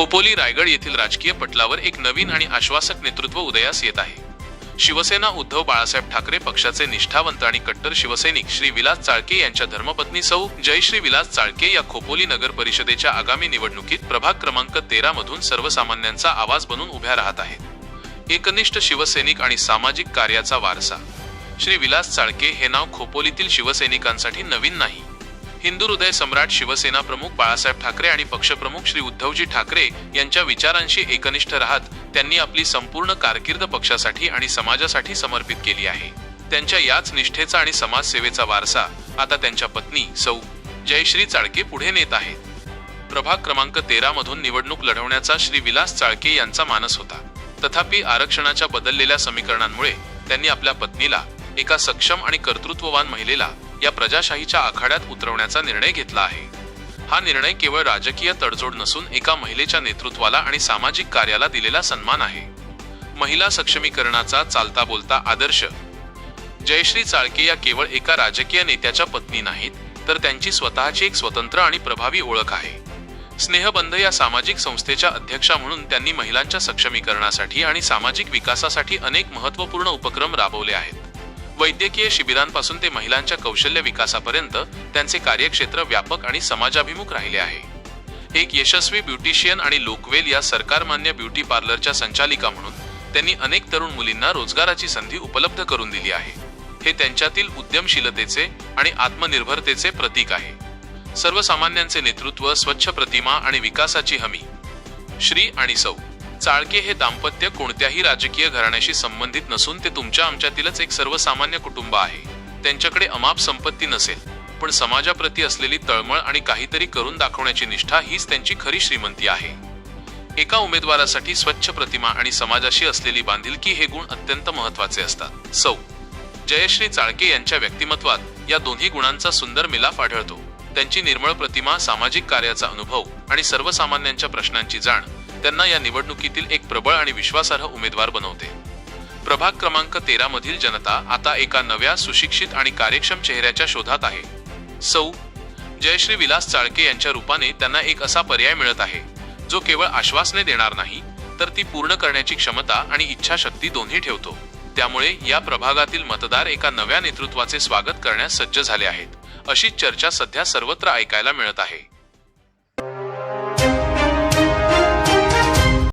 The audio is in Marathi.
खोपोली रायगड येथील राजकीय पटलावर एक नवीन आणि आश्वासक नेतृत्व उदयास येत आहे. शिवसेना उद्धव बाळासाहेब ठाकरे पक्षाचे निष्ठावंत आणि कट्टर शिवसैनिक श्री विलास चाळके यांच्या धर्मपत्नी सौ जयश्री विलास चाळके या खोपोली नगर परिषदेच्या आगामी निवडणुकीत प्रभाग क्रमांक तेरा मधून सर्वसामान्यांचा आवाज बनून उभ्या राहत आहेत. एकनिष्ठ शिवसैनिक आणि सामाजिक कार्याचा वारसा. श्री विलास चाळके हे नाव खोपोलीतील शिवसैनिकांसाठी नवीन नाही. हिंदू हृदय सम्राट शिवसेना प्रमुख बाळासाहेब ठाकरे आणि पक्षप्रमुख श्री उद्धवजी ठाकरे यांच्या विचारांशी एकनिष्ठ राहत त्यांनी आपली संपूर्ण कारकीर्द पक्षासाठी आणि समाजासाठी समर्पित केली आहे. त्यांच्या याच निष्ठेचा आणि समाजसेवेचा वारसा आता त्यांच्या पत्नी सौ. जयश्री चाळके पुढे नेत आहेत. प्रभाग क्रमांक तेरा मधून निवडणूक लढवण्याचा श्री विलास चाळके यांचा मानस होता. तथापि आरक्षणाच्या बदललेल्या समीकरणांमुळे त्यांनी आपल्या पत्नीला एका सक्षम आणि कर्तृत्ववान महिलेला या प्रजाशाहीच्या आखाड्यात उतरवण्याचा निर्णय घेतला आहे. हा निर्णय केवळ राजकीय तडजोड नसून एका महिलेच्या नेतृत्वाला आणि सामाजिक कार्याला दिलेला सन्मान आहे. महिला सक्षमीकरणाचा चालता बोलता आदर्श. जयश्री चाळके या केवळ एका राजकीय नेत्याच्या पत्नी नाहीत तर त्यांची स्वतःची एक स्वतंत्र आणि प्रभावी ओळख आहे. स्नेहबंध या सामाजिक संस्थेच्या अध्यक्षा म्हणून त्यांनी महिलांच्या सक्षमीकरणासाठी आणि सामाजिक विकासासाठी अनेक महत्त्वपूर्ण उपक्रम राबवले आहेत. वैद्यकीय शिबिरांपासून ते महिलांच्या कौशल्य विकासापर्यंत त्यांचे कार्यक्षेत्र व्यापक आणि समाजाभिमुख राहिले आहे. एक यशस्वी ब्युटिशियन आणि लोकवेल या सरकारमान्य ब्युटी पार्लरच्या संचालिका म्हणून त्यांनी अनेक तरुण मुलींना रोजगाराची संधी उपलब्ध करून दिली आहे. हे त्यांच्यातील उद्यमशीलतेचे आणि आत्मनिर्भरतेचे प्रतीक आहे. सर्वसामान्यांचे नेतृत्व स्वच्छ प्रतिमा आणि विकासाची हमी. श्री आणि सौ. चाळके हे दाम्पत्य कोणत्याही राजकीय घराण्याशी संबंधित नसून ते तुमच्या आमच्यातीलच एक सर्वसामान्य कुटुंब आहे. त्यांच्याकडे अमाप संपत्ती नसेल पण समाजाप्रती असलेली तळमळ आणि काहीतरी करून दाखवण्याची निष्ठा हीच त्यांची खरी श्रीमंती आहे. एका उमेदवारासाठी स्वच्छ प्रतिमा आणि समाजाशी असलेली बांधिलकी हे गुण अत्यंत महत्त्वाचे असतात. सौ. जयश्री चाळके यांच्या व्यक्तिमत्वात या दोन्ही गुणांचा सुंदर मिलाफ आढळतो. त्यांची निर्मळ प्रतिमा सामाजिक कार्याचा अनुभव आणि सर्वसामान्यांच्या प्रश्नांची जाण त्यांना या निवडणुकीतील एक प्रबळ आणि विश्वासार्ह उमेदवार बनवते. प्रभाग क्रमांक तेरा मधील जनता आता एका नव्या सुशिक्षित आणि कार्यक्षम चेहऱ्याच्या शोधात आहे. सौ. जयश्री विलास चाळके यांच्या रूपाने त्यांना एक असा पर्याय मिळत आहे जो केवळ आश्वासने देणार नाही तर ती पूर्ण करण्याची क्षमता आणि इच्छाशक्ती दोन्ही ठेवतो. त्यामुळे या प्रभागातील मतदार एका नव्या नेतृत्वाचे स्वागत करण्यास सज्ज झाले आहेत अशी चर्चा सध्या सर्वत्र ऐकायला मिळत आहे.